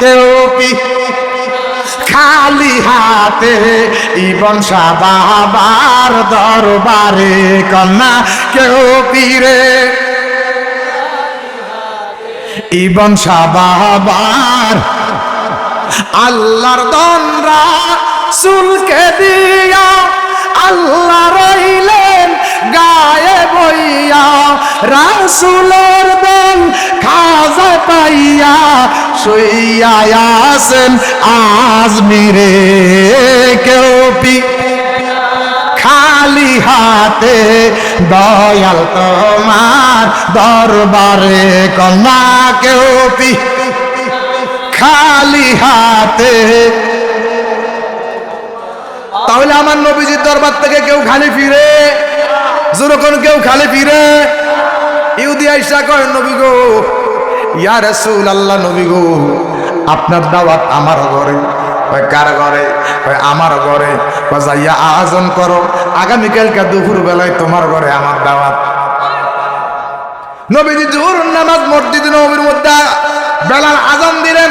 কেউ খালি হাতে ইবন বাবার দরবারে কন্যা কেউ পীরে ইবন বাবার আল্লাহর দনরা সুলকে দিয়া আল্লাহ রইলেন গায়ে বইয়া রাসুলের দন শুইয়া আসেন আজমিরে কেউ পি। খালি হাতে দয়াল তোমার দরবারে কন্যা কেউ পি। খালি হাতে তাহলে আমার নবীজির দরবার থেকে কেউ খালি ফিরে? যেরকম কেউ খালি ফিরে? ইউদি আইসা কয়, নবী গো ইয়া রাসূল আল্লাহ নবী গো, আপনার দাওয়াত আমার ঘরে, কয় কার ঘরে? কয় আমার ঘরে। আয়োজন করো, আগামীকালকে দুপুর বেলায় তোমার ঘরে আমার দাওয়াত। নবীজি জোহর নামাজ মসজিদ নবীর মধ্যে বেলার আজান দিলেন।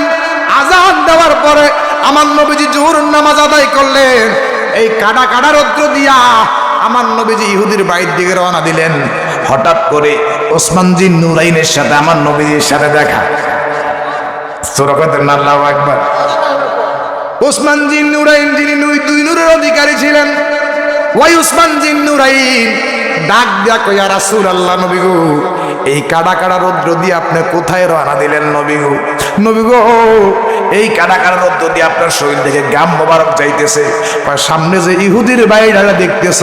আজান দেওয়ার পরে আমার নবীজি জোহর নামাজ আদায় করলেন। এই কাটা কাটা রৌদ্র দিয়া আমার নবীজি ইহুদির বাড়ির দিকে রওনা দিলেন। হঠাৎ করে ওসমান জিন নুরাইনের সাথে, আমার নবীজির সাথে দেখা। নুরাইন অধিকারী ছিলেন। নুরাইন, ডাক দিয়া এই কাড়া কাড়া আপনি কোথায় রওনা দিলেন নবী গো এই কাড়া রৌদ্র দিয়ে আপনার শরীর থেকে গাম মোবারক যাইতেছে। সামনে যে ইহুদির বাইরে দেখতেছ,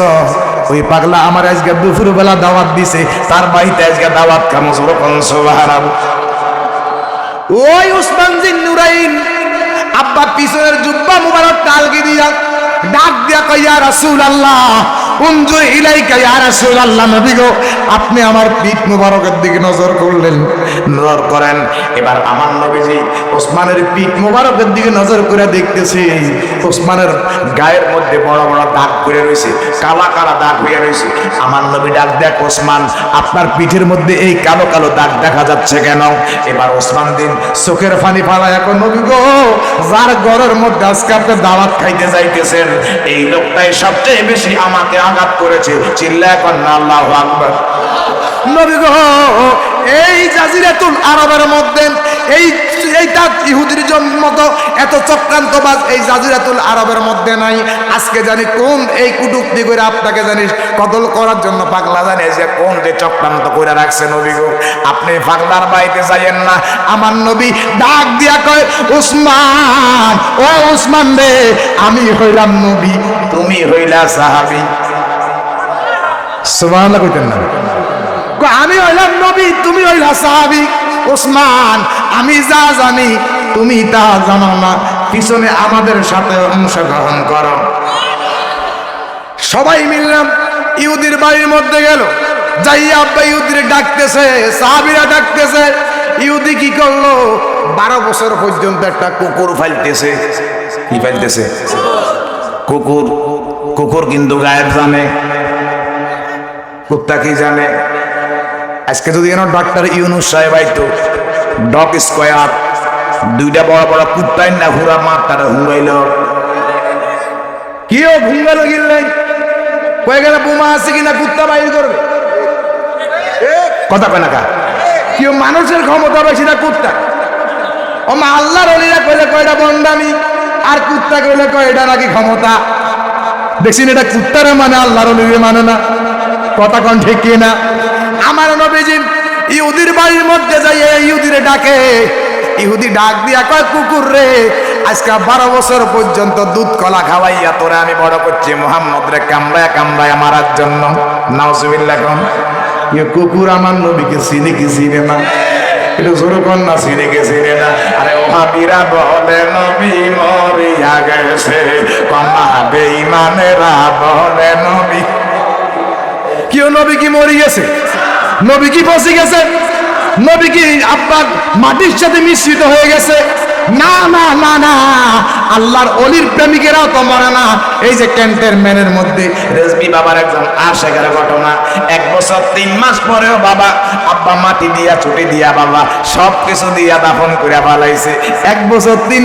ওই পাগলা আমার আজকে দুপুর বেলা দাওয়াত দিছে, তার বাড়িতে আজকে দাওয়াত কামো যখন সুবহানাল্লাহ। ওই উসমান জিন নুরাইন, আব্বা পিছনের জুব্বা মুবারক টালকে দিয়া, ডাক দিয়া কইয়া রাসূল উনজু ইলাইকা ইয়া রাসূল আল্লাহ নবী গো, আপনি আমার পিঠ মুবারকের দিকে নজর করলেন। নজর করেন, এবার আমার নবীজি ওসমানের পিঠ মুবারকের দিকে নজর করে দেখতেছি। ওসমানের গায়ের মধ্যে বড় বড় দাগ করে রয়েছে, কালা কালা দাগ হয়ে রয়েছে। আমার নবী ডাক, দেখ ওসমান, আপনার পিঠের মধ্যে এই কালো কালো দাগ দেখা যাচ্ছে কেন? এবার ওসমান দিন চোখের ফানি ফালায়, এখন নবী গো, যার ঘরের মধ্যে আজকে আপনি দাওয়াত খাইতে যাইতেছেন, এই লোকটাই সবচেয়ে বেশি আমাকে আঘাত করেছে। চিল্লা এখন আল্লাহ আকবার। নবী গো, এই জাজিরাতুল আরবের মধ্যে, এই এইটা ইহুদির মতো এত চক্রান্তবাজ এই জাজিরাতুল আরবের মধ্যে নাই। আজকে জানি কোন এই কুটুক্তি করে আপনাকে জানিস, কদল করার জন্য পাগলা জানে যে কোন যে চক্রান্ত করে রাখছে নবী গো। আপনি পাগলার বাড়িতে যাইয়েন না। আমার নবী ডাক দিয়া কয়, উসমান, ও উসমান রে, আমি হইলাম নবী, তুমি হইলা সাহাবী। সুবহানাল্লাহ কইতেন না। আমি হইলাম নবী, তুমি হইলা সাহাবী। ওসমান, আমি যা জানি, তুমি তা জানো না। পিছনে আমাদের সাথে অংশগ্রহণ করো। সবাই মিললাম, ইহুদির বাড়ির মধ্যে গেল। যাই আব্বা ইহুদির ডাকতেছে, সাহাবিরা ডাকতেছে, ইহুদি কি করল? বারো বছর পর্যন্ত একটা কুকুর ফাইলতেছে। কি ফাইলতেছে? কুকুর কুকুর কিন্তু গায়েব জানে। কুত্তা কি জানে। আজকে যদি এন ডক্টর ইউনুস সাহেব আইতো, ডগ স্কোয়ার, দুইটা বড় বড় কুত্তাই না হুরা মার, তারা হুঙ্গাইল কিও ভুঙ্গালো গিললেন কয়ে গেলে, বোমা আছে কিনা, কুত্তা বাইর করবে। কথা কয় না কা? কেউ মানুষের ক্ষমতা বেশি না কুত্তা? ও মা, আল্লাহর অলিরা কইলে কয়টা বন্ডামি আর কুত্তা কইলে কয় এটা নাকি ক্ষমতা? দেখছেন এটা কুত্তারে মানে আল্লাহর অলিরে মানে না। কথা কন ঠিক কি না আমার নবীজি ইহুদির বাড়ির মধ্যে যাই ইহুদিরে ডাকে। ইহুদি ডাক দিয়া কয়, কুকুর রে, আজকে বারো বছর পর্যন্ত দুধ, কলা খাওয়াইয়া তোরে আমি বড় করছি। মোহাম্মদ রে, কামড়ায় কামড়ায় মারার জন্য। নাউজুবিল্লাহ কন ইয়ে কুকুর আমার নবীকে চিনি কি চিনে না? এটা জোর কর না, চিনে কে চিনে না? আরে ওহাবিরা বলে, নবী মরিয়া গেছে। কন্যা বেঈমানেরা বলে, নবী কেউ নবী কি মরে গেছে? নবী কি ফসে গেছে? নবী কি আপনার মাটির সাথে মিশ্রিত হয়ে গেছে? না না না না। আল্লাহর অলির প্রেমিকেরাও তো মরে না। এই যে ক্যান্টের ম্যানের মধ্যে রেজবি বাবার একজন আশেখার ঘটনা। এক বছর, তিন মাস পরেও বাবা আব্বা মাটি দিয়া ছুটি দিয়া বাবা সব কিছু দিয়া দাফন করে পালাইছে এক বছর, তিন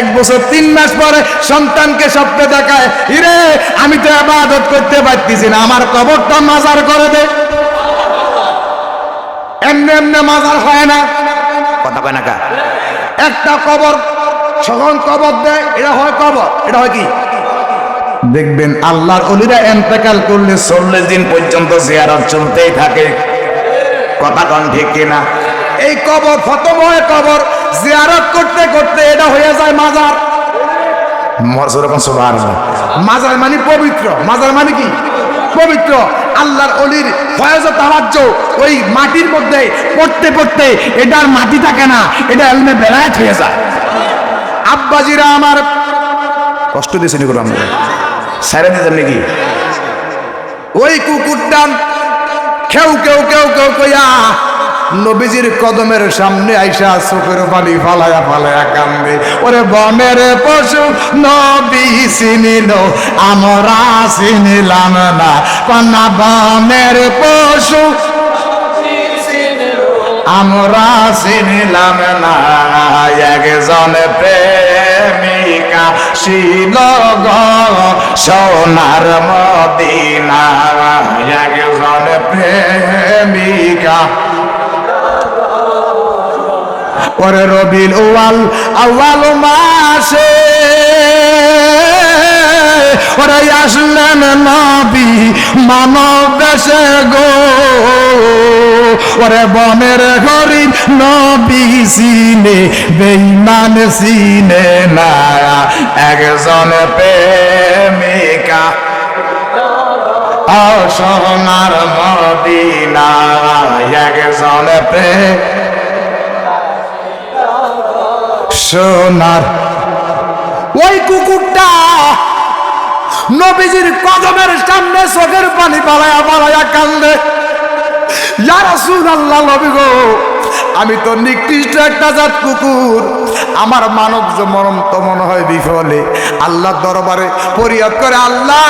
এক বছর, তিন মাস পরে সন্তানকে স্বপ্নে দেখায়, ইরে, আমি তো আবাদত করতে পারতেছি না, আমার কবরটা মাজার করে দে। এমনি এমনি মাজার হয় না। কথা কয় না একটা কবর সখন কবর দেয়, এটা হয় কবর, এটা হয় কি? দেখবেন আল্লাহর অলিরা এন্তেকাল করলে চল্লিশ দিন পর্যন্ত জিয়ারত চলতেই থাকে। কথা কন ঠিক কিনা? এই কবর ফতময় কবর, জিয়ারত করতে করতে এটা হয়ে যায় মাজার। সুবহান মাজার মানে পবিত্র। মাজার মানে কি? পবিত্র। আল্লাহর অলির ফয়জ তাওয়াজ্জ ওই মাটির মধ্যে পড়তে পড়তে এটার মাটি থাকে না, এটা এলমে বেড়ায় হয়ে যায়। আব্বাজিরা আমার কষ্ট দিয়েছেন এগুলো আমরা সাইরা দিতেন নাকি? ওই কুকুরটা খেউ কেউ কেউ কেউ কইয়া নবীজির কদমের সামনে আইসা চোখের পানি ফালায়া ফালায়া কান্দে। ওরে বনের পশু, নবী চিনিল, আমরা চিনিলাম না। কন্যা বনের পশু, আমরা চিনিলাম না। একজন প্রেমিকা শিল সোনার মদিনা একজন প্রেমিকা ওরে রবিল ওয়াল আওয়াল মাসে। ওরে আসলেন নবী, মানব দেশে গো। ওরে বনের হরিণ নবী সিনে বেইমান সিনে না একজন প্রেমিকা। ও সোনার মদিনা একজন প্রেম সোনার ওই কুকুরটা নবীজির কদমের সামনে চোখের পানি পালায়া পালায়া কান্দে। ইয়া রাসূলুল্লাহ, নবী গো, আমি তো নিকৃষ্ট একটা জাত কুকুর। আমার মানব মরম তো মনে হয় বিফলে। আল্লাহ দরবারে পরিয়াদ করে, আল্লাহ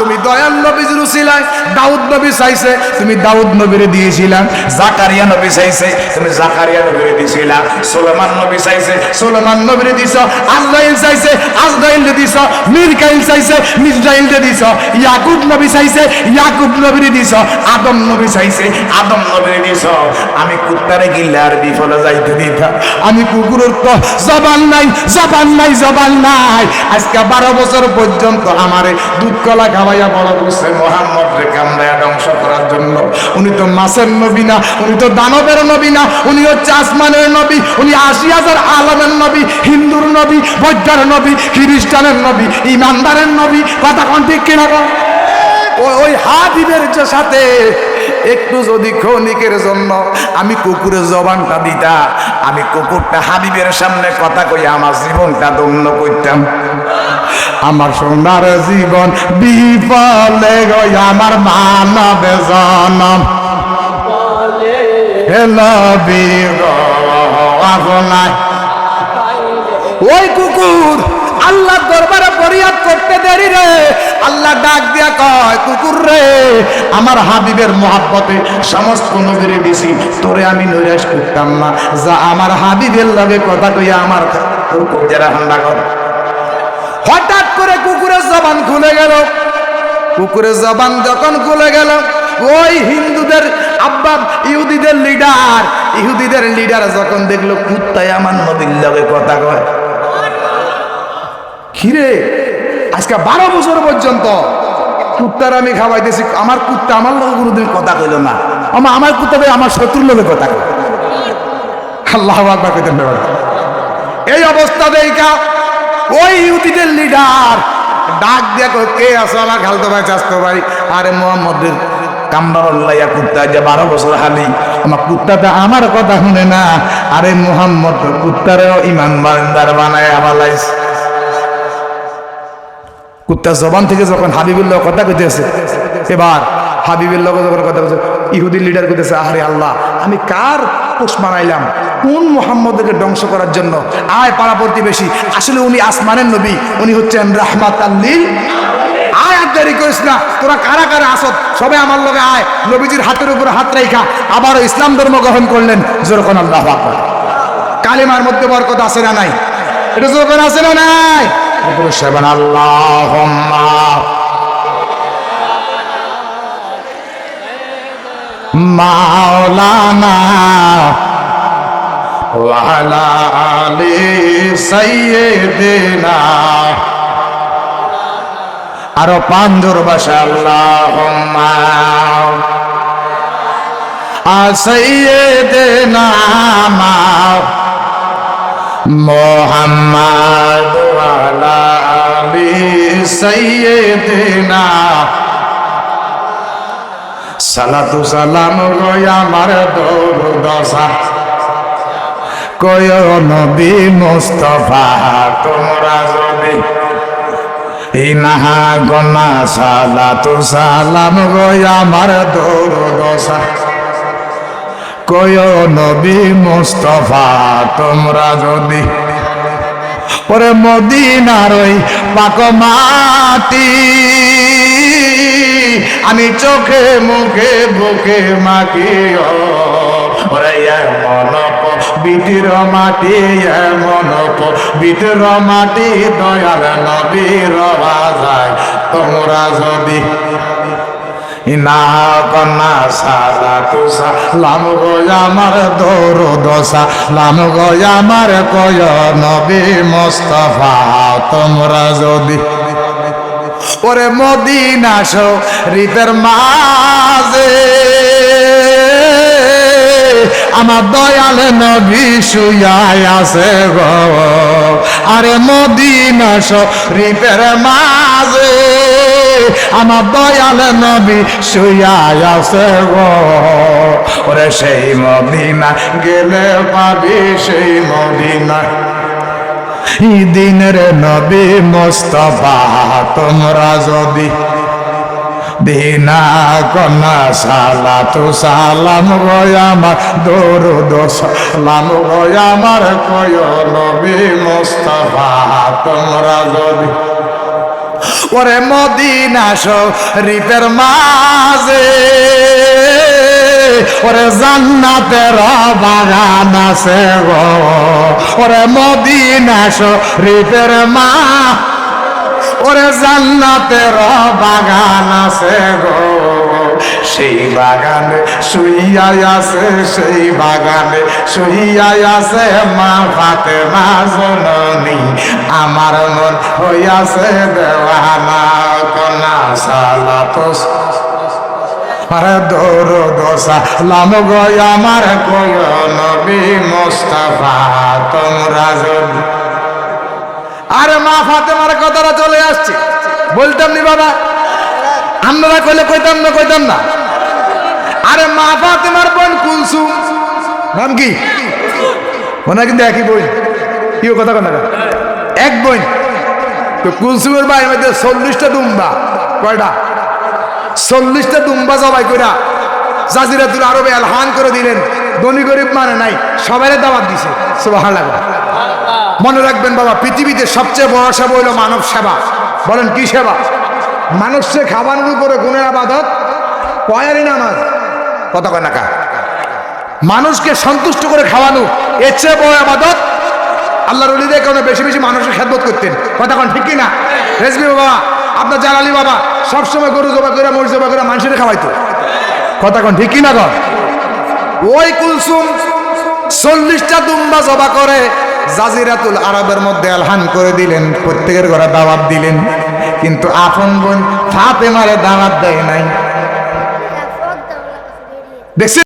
তুমি দয়াল নবীজির উসিলায় দাউদ নবী চাইছে, তুমি দাউদ নবীরে দিয়েছিলাম, জাকারিয়া নবী চাইছে, তুমি জাকারিয়া নবীরে দিয়েছিলা সুলেমান নবী চাইছে, সুলেমান নবীরে দিছ, আজরাইল চাইছে আজরাইল দিছ, মিরকাইল চাইছে মিসরাইল দিছ, ইয়াকুব নবী চাইছে, ইয়াকুব নবীরে দিছ, আদম নবী চাইছে, আদম নবীরে দিছ। আমি কুত্তারে গিল্লা আর বিফলে যাইতে দিতাম আমি কুকুরের তো জবান নাই জবান নাই জবান নাই। আজকে বারো বছর পর্যন্ত আমারে দুধ কলা খাওয়াইয়া বড় করছে মোহাম্মদ রে কামড়াইয়া ধ্বংস করার জন্য উনি তো মাসের নবী না, উনি তো দানবের নবী না, উনি হচ্ছে আসমানের নবী, উনি আশি হাজার আলমের নবী, হিন্দুর নবী, বৈদ্যার নবী, খ্রিস্টানের নবী, ইমানদারের নবী, কথা কোন ঠিক কিনা ওই হাবিবের সাথে একটু যদি ক্ষণিকের জন্য আমি কুকুরের জবানটা দিতা আমি কুকুরটা হাবিবের সামনে কথা কই আমার জীবনটা দম্ন করতাম। আমার সোনার জীবন বিফলে গই, আমার মানব জনম। ওই কুকুর আল্লাহ দরবারে ফরিয়াদ করতে দেরি রে। আল্লাহ ডাক দিয়া কয়, কুকুর রে, আমার হাবিবের মহাব্বতে সমস্ত নবীরে দিছি তোরে আমি নৈরাশ করতাম না। যা আমার হাবিবের লগে কথা কইয়া আমার কবজারা ঠান্ডা কর। হঠাৎ করে কুকুরের জবান খুলে গেল। কুকুরের জবান যখন খুলে গেল, ওই হিন্দুদের আব্বা ইহুদিদের লিডার ইহুদিদের লিডার যখন দেখল, কুত্তায় আমার নদীর লগে কথা কয়। খিরে আজকে বারো বছর পর্যন্ত কুত্তার আমি খাওয়াইতেছি আমার কুত্তা আমার লোক কোনোদিন কথা কইল না। আমার আমার কুত্তা আমার শত্রুর লোকে কথা কইল আল্লাহ আকবার এই অবস্থা দেখা ওই ইহুদিদের লিডার ডাক কই, কে আছো আমার খালতো ভাই চাস্তো ভাই? আরে মোহাম্মদের কাম্বারল্লাইয়া কুত্তা যে বারো বছর হালি আমার কুত্তাটা আমার কথা শুনে না। আরে মোহাম্মদ কুত্তারেও ইমান বান্দার বানায় আমালাইছে কুত্তার জবান থেকে যখন হাবিবুল্লাহ কথা কইতেছে, এবার হাবিবের লগে যখন কথা বলছে ইহুদির লিডার কইতেছে, আহারে আল্লাহ, আমি কার পোষ মানাইলাম? কোন মোহাম্মদকে ধ্বংস করার জন্য? আয় পাড়া প্রতিবেশী, আসলে উনি আসমানের নবী, উনি হচ্ছেন রাহমাত আল্লিল আয় আর দেরি করিস না, তোরা কারা কারা আসত সবাই আমার লগে আয়, নবীজির হাতের উপর হাত রেখা আবারও ইসলাম ধর্ম গ্রহণ করলেন যেরকম আল্লাহ কালিমার মধ্যে বরকত আছে না নাই? এটা যেরকম আছে না নাই? সেবান আল্লাহ মাওলানা ওয়ালা আরও পাঞ্জুর বাসা আল্লাহুম্মা সাইয়্যিদিনা মোহাম্মদ আলি সাইয়্যিদিনা সালাতু সালাম গয় আমার দৌড় দশা কয় নবী মুস্তফা তোমরা যদি ইনাহা গনা সালাতু সালাম গয় আমার দৌড় দশা কয় নবী মুস্তফা তোমরা যদি ওরে মদিনার ওই পাক মাটি। আমি চোখে মুখে বুকে মাকি ওরে এমন বিটির মাটি, এমন বিটির মাটি, দয়াল নবীর বাজায় তোমরা যদি ইনা কন্যা সালা তুষা লাম আমার নবী মোস্তফা, তোমরা যদি ওরে মদিনা শরীফের মাঝে আমার দয়াল নবী শুয়াই আছে গো, আরে মদিনা শরীফের মাঝে আমার দয়াল নবী আছে গো। ওরে সেই মদিনা, গেলে পাবি সেই মদিনা। দিনের নবী মোস্তফা, তোমরা যদি দিনা কন্যা সালা তু সালাম আমার দৌড় সালাম আমার কয় নবী মোস্তফা, তোমরা যদি ওরে মদিনা শরীফের মাঝে, ওরে জান্নাতের বাগান আছে গো। ওরে মদিনা শরীফের মা, ওরে জান্নাতের বাগান আছে গো। সেই বাগানে শুইয়াই আছে, সেই বাগানে শুইয়াই আছে মা ফাতে মা জননী। আমার মন হইয়াছে দেওয়ানা কনা সালা তো আরে দৌড় দশা লাম গয় আমার কয় নবী মোস্তফা, তোমরা যদি আরে মা ফাতেমার কথাটা চলে আসছে। বলতাম নি বাবা আমরা কইলে কইতাম না কইতাম না। আরে মা ফাতেমার বোন কুলসুম। নাম কি? ওনা কিন্তু একই বই। কি কথা কথা এক বই। তো কুলসুমের বাইরের মধ্যে চল্লিশটা দুম্বা। কয়টা? চল্লিশটা দুম্বা জবাই কইরা জাজিরাতুল আরবে আলহান করে দিলেন। ধনী গরিব মানে নাই সবাই দাওয়াত দিছে। সুবাহ মনে রাখবেন বাবা, পৃথিবীতে সবচেয়ে বড় সেবা হইল মানব সেবা। বলেন কি সেবা? মানুষকে খাবানোর উপরে গুণের আবাদত পয়ারি নামাজ কত কয় নাকা মানুষকে সন্তুষ্ট করে খাওয়ানো, এর চেয়ে বড় আবাদত আল্লাহর অলিদের কারণে বেশি বেশি মানুষের খেদমত করতেন। কন ঠিক কিনা? রেজবি বাবা, আপনার জালালি বাবা সবসময় গরু জবা করে মরিচ জবা করে মানুষের খাওয়াইতো। কন ঠিক কিনা কন? ওই কুলসুম চল্লিশটা দুম্বা জবা করে জাজিরাতুল আরবের মধ্যে আলহান করে দিলেন, প্রত্যেকের ঘরে দাওয়াত দিলেন। কিন্তু আপন বোন ফাতেমারে দাওয়াত দেয় নাই। দেখছেন?